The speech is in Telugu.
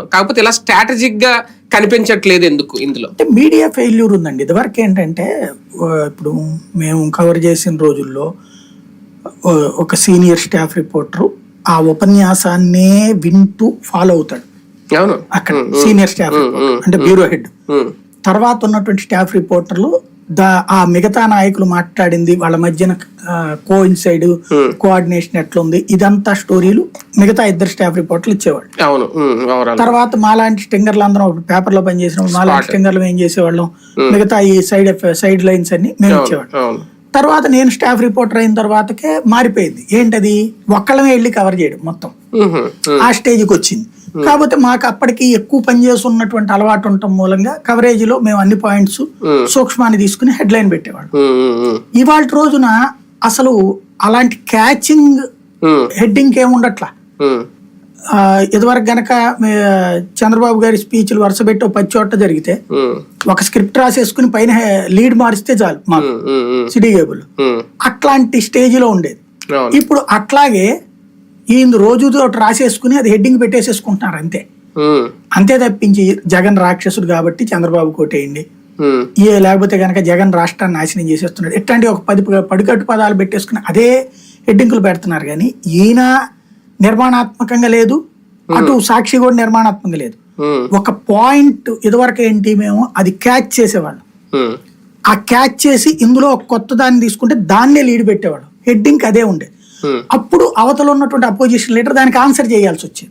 కాకపోతే ఇలా స్ట్రాటజిక్గా కనిపించట్లేదు ఎందుకు ఇందులో? అంటే మీడియా ఫెయిల్యూర్ ఉందండి. ఇదివరకు ఏంటంటే ఇప్పుడు మేము కవర్ చేసిన రోజుల్లో ఒక సీనియర్ స్టాఫ్ రిపోర్టర్ ఆ ఉపన్యాసాన్నే వింటూ ఫాలో అవుతాడు. అవును. అక్కడ సీనియర్ స్టాఫ్ అంటే బ్యూరో హెడ్. తర్వాత ఉన్నటువంటి స్టాఫ్ రిపోర్టర్లు దా ఆ మిగతా నాయకులు మాట్లాడింది వాళ్ళ మధ్యన కో ఇన్సైడ్ కోఆర్డినేషన్ ఎట్లుంది ఇదంతా స్టోరీలు మిగతా ఇద్దరు స్టాఫ్ రిపోర్టర్లు ఇచ్చేవాళ్ళు. అవును. తర్వాత మాలాంటి స్టింగర్లు అందరం పేపర్లో పనిచేసిన మాలాంటి స్టింగర్లు ఏం చేసేవాళ్ళం మిగతా ఈ సైడ్ సైడ్ లైన్స్ అన్ని మేము ఇచ్చేవాళ్ళం. తర్వాత నేను స్టాఫ్ రిపోర్టర్ అయిన తర్వాతకే మారిపోయింది. ఏంటది? ఒక్కళ్ళమే వెళ్ళి కవర్ చేయడం మొత్తం. ఆ స్టేజ్కి వచ్చింది. కాకపోతే మాకు అప్పటికి ఎక్కువ పని చేస్తున్నటువంటి అలవాటు ఉండటం మూలంగా కవరేజీలో మేము అన్ని పాయింట్స్ సూక్ష్మాన్ని తీసుకుని హెడ్ లైన్ ఉమ్, ఇవాళ రోజున అసలు అలాంటి క్యాచింగ్ ఉమ్, హెడ్డింగ్ ఏముండట్లా? ఇదివరకు గనక చంద్రబాబు గారి స్పీచ్లు వరుస పెట్టి ఓ పది చోట్ల జరిగితే ఒక స్క్రిప్ట్ రాసేసుకుని పైన లీడ్ మారిస్తే చాలు మాకు సిటీ కేబుల్ అట్లాంటి స్టేజ్లో ఉండేది. అవును. ఇప్పుడు అట్లాగే ఈయన ఒకటి రాసేసుకుని అది హెడ్డింగ్ పెట్టేసేసుకుంటున్నారు అంతే. అంతే తప్పించి జగన్ రాక్షసుడు కాబట్టి చంద్రబాబు కోటేయండి. ఏ లేకపోతే కనుక జగన్ రాష్ట్రాన్ని నాశనం చేసేస్తున్నాడు. ఇట్లాంటి ఒక పది పడికట్టు పదాలు పెట్టేసుకుని అదే హెడ్డింగులు పెడుతున్నారు కానీ ఈయన నిర్మాణాత్మకంగా లేదు. అటు సాక్షి కూడా నిర్మాణాత్మకంగా లేదు. ఒక పాయింట్ ఇదివరకు ఏంటి మేము అది క్యాచ్ చేసేవాళ్ళం. ఆ క్యాచ్ చేసి ఇందులో ఒక కొత్త దాన్ని తీసుకుంటే దాన్నే లీడ్ పెట్టేవాడు హెడ్డింగ్ అదే ఉండే. ఉమ్, Hmm. అప్పుడు అవతల ఉన్నటువంటి అపోజిషన్ లీడర్ దానికి ఆన్సర్ చేయాల్సి వచ్చింది.